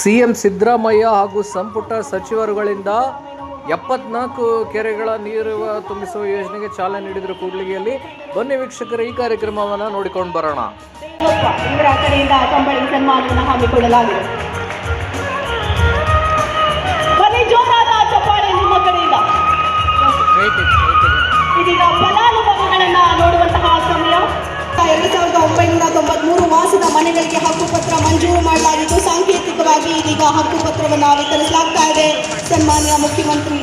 CM Siddaramaiah ಹಾಗೂ ಸಂಪುಟ ಸಚಿವರುಗಳಿಂದ ಎಪ್ಪತ್ನಾಲ್ಕು ಕೆರೆಗಳ ನೀರು ತುಂಬಿಸುವ ಯೋಜನೆಗೆ ಚಾಲನೆ ನೀಡಿದರು ಕೂಡ್ಲಿಗೆಯಲ್ಲಿ. ಬನ್ನಿ ವೀಕ್ಷಕರು ಈ ಕಾರ್ಯಕ್ರಮವನ್ನು ನೋಡಿಕೊಂಡು ಬರೋಣ. ಇವರ ಕಡೆಯಿಂದ ಕಂಬಳಿ ಸನ್ಮಾನವನ್ನು ಹಮ್ಮಿಕೊಳ್ಳಲಾಗಿದೆ. ಬನ್ನಿ ಜೋರಾದ ಚಪ್ಪಾಳೆ ನಿಮ್ಮ ಕಡೆಯಿಂದ. ಇದೀಗ ಫಲಾನುಭವಿಗಳನ್ನ ನೋಡುವಂತಹ ಸಮಯ. ಎರಡು ಸಾವಿರದ ಒಂಬೈನೂರ ತೊಂಬತ್ಮೂರು ಮಾಸದ ಮನೆಗಳಿಗೆ ಹಕ್ಕುಪತ್ರ ಮಂಜೂರು ಮಾಡಲಾಗಿದ್ದು ಸಾಂಕೇತಿಕ ಹಕ್ಕುಪತ್ರವನ್ನು ವಿತರಿಸಲಾಗ್ತಾ ಇದೆ. ಸನ್ಮಾನ್ಯ ಮುಖ್ಯಮಂತ್ರಿ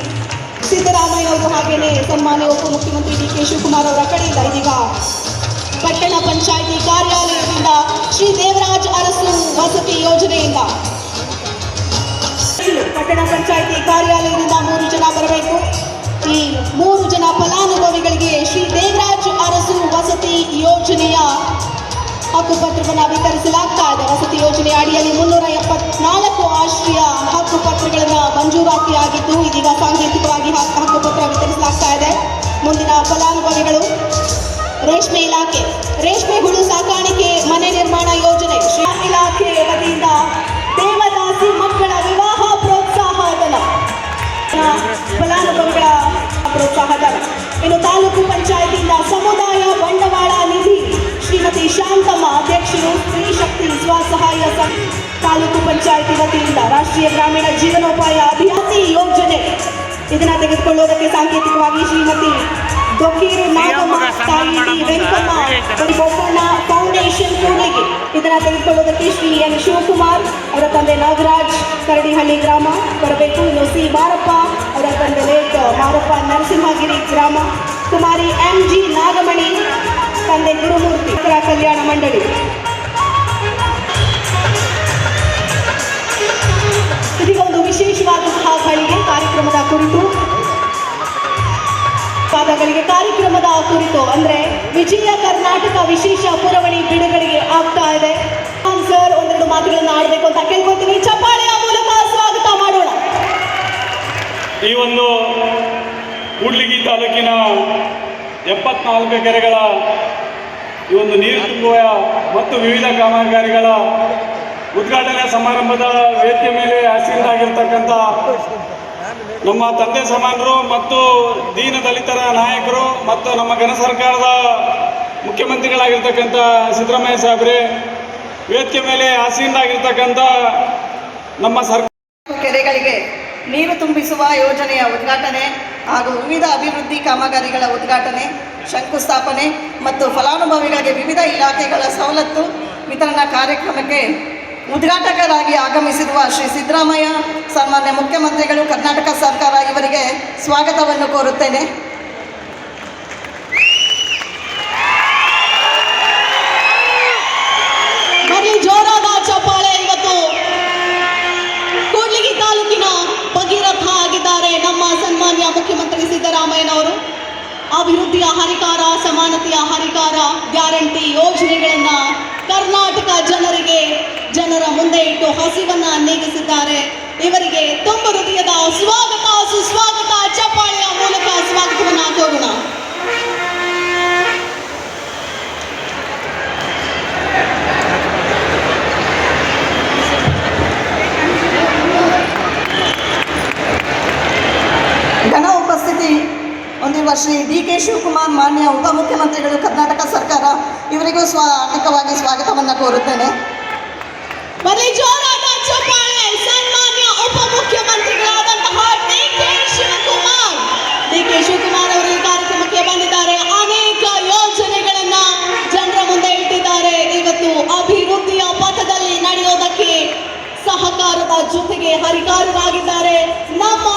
ಸಿದ್ದರಾಮಯ್ಯ ಅವರು ಹಾಗೆಯೇ ಸನ್ಮಾನ್ಯ ಉಪಮುಖ್ಯಮಂತ್ರಿ ಡಿ ಕೆ ಶಿವಕುಮಾರ್ ಅವರ ಕಡೆಯಿಂದ ಇದೀಗ ಪಟ್ಟಣ ಪಂಚಾಯಿತಿ ಕಾರ್ಯಾಲಯದಿಂದ ಶ್ರೀ ದೇವರಾಜ್ ಅರಸು ವಸತಿ ಯೋಜನೆಯಿಂದ. ಪಟ್ಟಣ ಪಂಚಾಯಿತಿ ಕಾರ್ಯಾಲಯದಿಂದ ಮೂರು ಜನ ಬರಬೇಕು. ಈ ಮೂರು ಜನ ಫಲಾನುಭವಿಗಳಿಗೆ ಶ್ರೀ ದೇವರಾಜ್ ಅರಸು ವಸತಿ ಯೋಜನೆಯ ಹಕ್ಕುಪತ್ರವನ್ನು ವಿತರಿಸಲಾಗ್ತಾ ಇದೆ. ವಸತಿ ಯೋಜನೆ ಅಡಿಯಲ್ಲಿ ಮುನ್ನೂರ ಎಪ್ಪತ್ನಾಲ್ಕು ಫಲಾನುಭವಿಗಳು ರೇಷ್ಮೆ ಇಲಾಖೆ, ರೇಷ್ಮೆ ಹುಳು ಸಾಕಾಣಿಕೆ ಮನೆ ನಿರ್ಮಾಣ ಯೋಜನೆ. ಇಲಾಖೆ ವತಿಯಿಂದ ದೇವದಾಸಿ ಮಕ್ಕಳ ವಿವಾಹ ಪ್ರೋತ್ಸಾಹ ಧನ ಫಲಾನುಭವಿಗಳ ಪ್ರೋತ್ಸಾಹ ಧನ ಇನ್ನು ತಾಲೂಕು ಪಂಚಾಯತಿಯಿಂದ ಸಮುದಾಯ ಬಂಡವಾಳ ನಿಧಿ ಶ್ರೀಮತಿ ಶಾಂತಮ್ಮ ಅಧ್ಯಕ್ಷರು ಸ್ತ್ರೀ ಶಕ್ತಿ ಸ್ವಸಹಾಯ ಸಂಘ ತಾಲೂಕು ಪಂಚಾಯತಿ ವತಿಯಿಂದ ರಾಷ್ಟ್ರೀಯ ಗ್ರಾಮೀಣ ಜೀವನೋಪಾಯ ಅಭಿವೃದ್ಧಿ ಯೋಜನೆ. ಇದನ್ನ ತೆಗೆದುಕೊಳ್ಳುವುದಕ್ಕೆ ಸಾಂಕೇತಿಕವಾಗಿ ಶ್ರೀಮತಿ ದೊಕ್ಕೀರು ನಾಗಮ್ಮ ತಾಯಿ. ವೆಂಕಮ್ಮ ಬೊಮ್ಮಣ್ಣ ಫೌಂಡೇಶನ್ ಕೂಡ್ಲಿಗಿ ಇದನ್ನ ತೆಗೆದುಕೊಳ್ಳುವುದಕ್ಕೆ ಶ್ರೀ ಎನ್ ಶಿವಕುಮಾರ್ ಅವರ ತಂದೆ ನಾಗರಾಜ್ ಕರಡಿಹಳ್ಳಿ ಗ್ರಾಮ ಬರಬೇಕು. ಇನ್ನು ಸಿ ಮಾರಪ್ಪ ಅವರ ತಂದೆ ಲೇಟ್ ಮಾರಪ್ಪ ನರಸಿಂಹಗಿರಿ ಗ್ರಾಮ. ಕುಮಾರಿ ಎಂ ಜಿ ನಾಗಮಣಿ ತಂದೆ ಗುರುಮೂರ್ತಿ ಕಲ್ಯಾಣ ಮಂಡಳಿ. ಪಾದಗಳಿಗೆ ಕಾರ್ಯಕ್ರಮದ ಕುರಿತು ಅಂದ್ರೆ ವಿಜಯ ಕರ್ನಾಟಕ ವಿಶೇಷ ಪುರವಣಿ ಬಿಡುಗಡೆಗೆ ಆಗ್ತಾ ಇದೆ. ಸರ್, ಒಂದೆರಡು ಮಾತುಗಳನ್ನು ಆಡಬೇಕು ಅಂತ ಕೇಳ್ಕೊತೀನಿ ಚಪ್ಪಾಳೆಯ ಮೂಲಕ ಸ್ವಾಗತ ಮಾಡೋಣ. ಈ ಒಂದು ಕೂಡ್ಲಿಗಿ ತಾಲೂಕಿನ ಎಪ್ಪತ್ನಾಲ್ಕು ಕೆರೆಗಳ, ಈ ಒಂದು ನೀರು ತುಂಬುವ ಮತ್ತು ವಿವಿಧ ಕಾಮಗಾರಿಗಳ ಉದ್ಘಾಟನಾ ಸಮಾರಂಭದ ವೇದಿಕೆ ಮೇಲೆ ಆಸೀನರಾಗಿರ್ತಕ್ಕಂಥ ನಮ್ಮ ತಂದೆ ಸಮಾನರು ಮತ್ತು ದೀನ ದಲಿತರ ನಾಯಕರು ಮತ್ತು ನಮ್ಮ ಘನ ಸರ್ಕಾರದ ಮುಖ್ಯಮಂತ್ರಿಗಳಾಗಿರ್ತಕ್ಕಂಥ ಸಿದ್ದರಾಮಯ್ಯ ಸಾಹೇಬ್ರೆ, ವೇದಿಕೆ ಮೇಲೆ ಆಸೀನರಾಗಿರ್ತಕ್ಕಂಥ ನಮ್ಮ ಸರ್ಕಾರ ಕೆರೆಗಳಿಗೆ ನೀರು ತುಂಬಿಸುವ ಯೋಜನೆಯ ಉದ್ಘಾಟನೆ ಹಾಗೂ ವಿವಿಧ ಅಭಿವೃದ್ಧಿ ಕಾಮಗಾರಿಗಳ ಉದ್ಘಾಟನೆ, ಶಂಕುಸ್ಥಾಪನೆ ಮತ್ತು ಫಲಾನುಭವಿಗಳಿಗೆ ವಿವಿಧ ಇಲಾಖೆಗಳ ಸವಲತ್ತು ವಿತರಣಾ ಕಾರ್ಯಕ್ರಮಕ್ಕೆ ಉದ್ಘಾಟಕರಾಗಿ ಆಗಮಿಸಿರುವ ಶ್ರೀ ಸಿದ್ದರಾಮಯ್ಯ, ಸನ್ಮಾನ್ಯ ಮುಖ್ಯಮಂತ್ರಿಗಳು, ಕರ್ನಾಟಕ ಸರ್ಕಾರ ಇವರಿಗೆ ಸ್ವಾಗತವನ್ನು ಕೋರುತ್ತೇನೆ. ಜೋರಾದ ಚಪ್ಪಾಳೆ ಇವತ್ತು. ತಾಲೂಕಿನ ಆಗಿದ್ದಾರೆ ನಮ್ಮ ಸನ್ಮಾನ್ಯ ಮುಖ್ಯಮಂತ್ರಿ ಸಿದ್ದರಾಮಯ್ಯನವರು. ಅಭಿವೃದ್ಧಿಯ ಹರಿಕಾರ ಸಮಾನತೆಯ ಹರಿಕಾರ ಗ್ಯಾರಂಟಿ ಯೋಜನೆಗಳನ್ನು ಕರ್ನಾಟಕ ಜನರಿಗೆ ಜನರ ಮುಂದೆ ಇಟ್ಟು ಹಸಿವನ್ನ ನೀಗಿಸಿದ್ದಾರೆ. ಇವರಿಗೆ ತುಂಬ ಹೃದಯದ ಸ್ವಾಗತ, ಸುಸ್ವಾಗತ, ಚಪ್ಪಾಳೆಯ ಮೂಲಕ ಸ್ವಾಗತವನ್ನ ಕೋರೋಣ ಘನ ಉಪಸ್ಥಿತಿ ಶ್ರೀ ಡಿ ಕೆ ಶಿವಕುಮಾರ್, ಮಾನ್ಯ ಉಪಮುಖ್ಯಮಂತ್ರಿಗಳು, ಕರ್ನಾಟಕ ಸರ್ಕಾರ, ಇವರಿಗೂ ಸ್ವಾಗತವಾಗಿ ಸ್ವಾಗತವನ್ನು ಕೋರುತ್ತೇನೆ. ಬರೀ ಜೋರಾದ ಚಪ್ಪಾಳೆ. ಸನ್ಮಾನ್ಯ ಉಪಮುಖ್ಯಮಂತ್ರಿಗಳಾದಂತಹ D K Shivakumar. D K Shivakumar ಅವರು ಈ ಕಾರ್ಯಕ್ರಮಕ್ಕೆ ಬಂದಿದ್ದಾರೆ. ಅನೇಕ ಯೋಜನೆಗಳನ್ನ ಜನರ ಮುಂದೆ ಇಟ್ಟಿದ್ದಾರೆ. ಇವತ್ತು ಅಭಿವೃದ್ಧಿಯ ಪಥದಲ್ಲಿ ನಡೆಯೋದಕ್ಕೆ ಸಹಕಾರದ ಜೊತೆಗೆ ಹರಿಕಾರರಾಗಿದ್ದಾರೆ. ನಮ್ಮ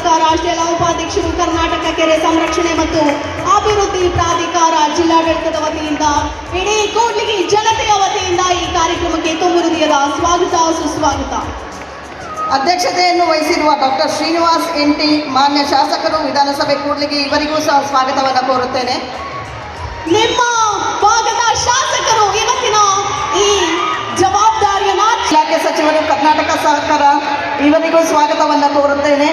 ರಾಷ್ಟ್ರೀಯ ಉಪಾಧ್ಯಕ್ಷರು ಕರ್ನಾಟಕ ಕೆರೆ ಸಂರಕ್ಷಣೆ ಮತ್ತು ಅಭಿವೃದ್ಧಿ ಪ್ರಾಧಿಕಾರ ಜಿಲ್ಲಾಡಳಿತದ ವತಿಯಿಂದ ಇಡೀ ಕೂಡ್ಲಿಗಿ ಜನತೆಯ ವತಿಯಿಂದ ಈ ಕಾರ್ಯಕ್ರಮಕ್ಕೆ ತುಂಬು ಹೃದಯದ ಸ್ವಾಗತ ಸುಸ್ವಾಗತ. ಅಧ್ಯಕ್ಷತೆಯನ್ನು ವಹಿಸಿರುವ ಡಾಕ್ಟರ್ ಶ್ರೀನಿವಾಸ್ ಎನ್ ಟಿ ಮಾನ್ಯ ಶಾಸಕರು ವಿಧಾನಸಭೆ ಕೂಡ್ಲಿಗೆ ಇವರಿಗೂ ಸಹ ಸ್ವಾಗತವನ್ನು ಕೋರುತ್ತೇನೆ. ನಿಮ್ಮ ಭಾಗದ ಶಾಸಕರು ಇವತ್ತಿನ ಈ ಜವಾಬ್ದಾರಿಯನ್ನ ಇಲಾಖೆ ಸಚಿವರು ಕರ್ನಾಟಕ ಸರ್ಕಾರ ಇವರಿಗೂ ಸ್ವಾಗತವನ್ನು ಕೋರುತ್ತೇನೆ.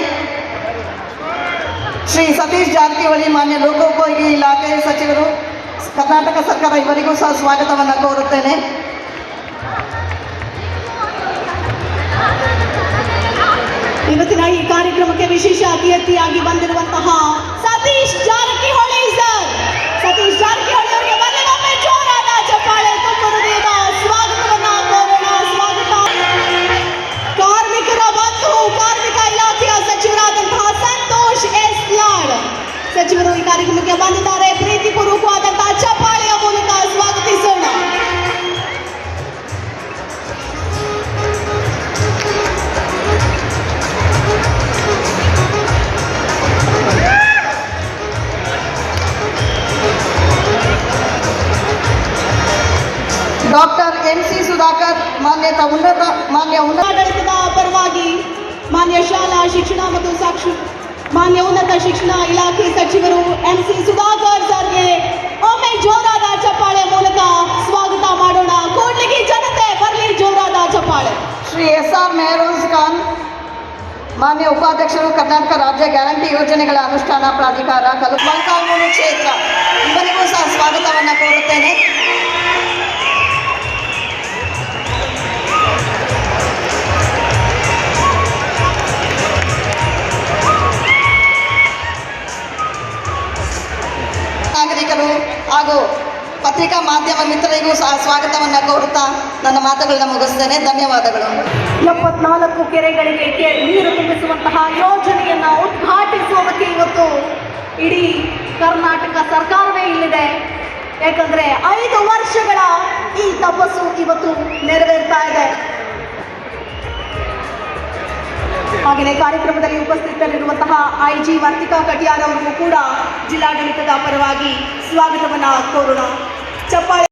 ಶ್ರೀ ಸತೀಶ್ ಜಾರಕಿಹೊಳಿ ಮಾನ್ಯ ಲೋಕೋಪಯೋಗಿ ಇಲಾಖೆ ಸಚಿವರು, ಕರ್ನಾಟಕ ಸರ್ಕಾರ ಇವರಿಗೂ ಸಹ ಸ್ವಾಗತವನ್ನು ಕೋರುತ್ತೇನೆ. ಇವತ್ತಿನ ಈ ಕಾರ್ಯಕ್ರಮಕ್ಕೆ ವಿಶೇಷ ಅತಿಥಿಯಾಗಿ ಬಂದಿರುವಂತಹ ಡಾಕ್ಟರ್ ಎನ್ ಸಿ ಸುಧಾಕರ್ ಮಾನ್ಯತ ಉನ್ನತ ಮಾನ್ಯ ಉನ್ನತ ಪರವಾಗಿ ಮಾನ್ಯ ಶಾಲಾ ಶಿಕ್ಷಣ ಮತ್ತು ಸಾಕ್ಷಿ ಮಾನ್ಯ ಉನ್ನತ ಶಿಕ್ಷಣ ಇಲಾಖೆ ಸಚಿವರು ಎನ್ ಸಿ ಸುಧಾಕರ್ ಸರ್ಗೆ ಒಮ್ಮೆ ಜೋರಾದ ಚಪ್ಪಾಳೆ ಮೂಲಕ ಸ್ವಾಗತ ಮಾಡೋಣ. ಕೂಡ್ಲಿಗಿ ಜನತೆ ಬರಲಿ ಜೋರಾದ ಚಪ್ಪಾಳೆ. ಶ್ರೀ ಎಸ್ ಆರ್ ಮೆಹರೋಜ್ ಖಾನ್ ಮಾನ್ಯ ಉಪಾಧ್ಯಕ್ಷರು ಕರ್ನಾಟಕ ರಾಜ್ಯ ಗ್ಯಾರಂಟಿ ಯೋಜನೆಗಳ ಅನುಷ್ಠಾನ ಪ್ರಾಧಿಕಾರ ಕಲು ಕ್ಷೇತ್ರ. ಇವರಿಗೂ ಸಹ ಸ್ವಾಗತವನ್ನು ಕೋರುತ್ತೇನೆ. ಮಿತ್ರರಿಗೂ ಸಹ ಸ್ವಾಗತವನ್ನು ಕೋರುತ್ತಾ ನನ್ನ ಮಾತುಗಳನ್ನ ಮುಗಿಸ್ತೇನೆ. ಧನ್ಯವಾದಗಳು. ಎಪ್ಪತ್ನಾಲ್ಕು ಕೆರೆಗಳಿಗೆ ನೀರು ತುಂಬಿಸುವಂತಹ ಯೋಜನೆಯನ್ನ ಉದ್ಘಾಟಿಸುವುದಕ್ಕೆ ಇವತ್ತು ಇಡೀ ಕರ್ನಾಟಕ ಸರ್ಕಾರವೇ ಇಲ್ಲಿದೆ. ಯಾಕಂದ್ರೆ ಐದು ವರ್ಷಗಳ ಈ ತಪಸ್ಸು ಇವತ್ತು ನೆರವೇರ್ತಾ ಇದೆ. ಹಾಗೆಯೇ ಕಾರ್ಯಕ್ರಮದಲ್ಲಿ ಉಪಸ್ಥಿತರಿರುವಂತಹ ಐ ಜಿ ವರ್ತಿಕಾ ಕಟಿಯಾರ್ ಅವರಿಗೂ ಕೂಡ ಜಿಲ್ಲಾಡಳಿತದ ಪರವಾಗಿ ಸ್ವಾಗತವನ್ನ ಕೋರೋಣ. ಚಪ್ಪಾಳೆ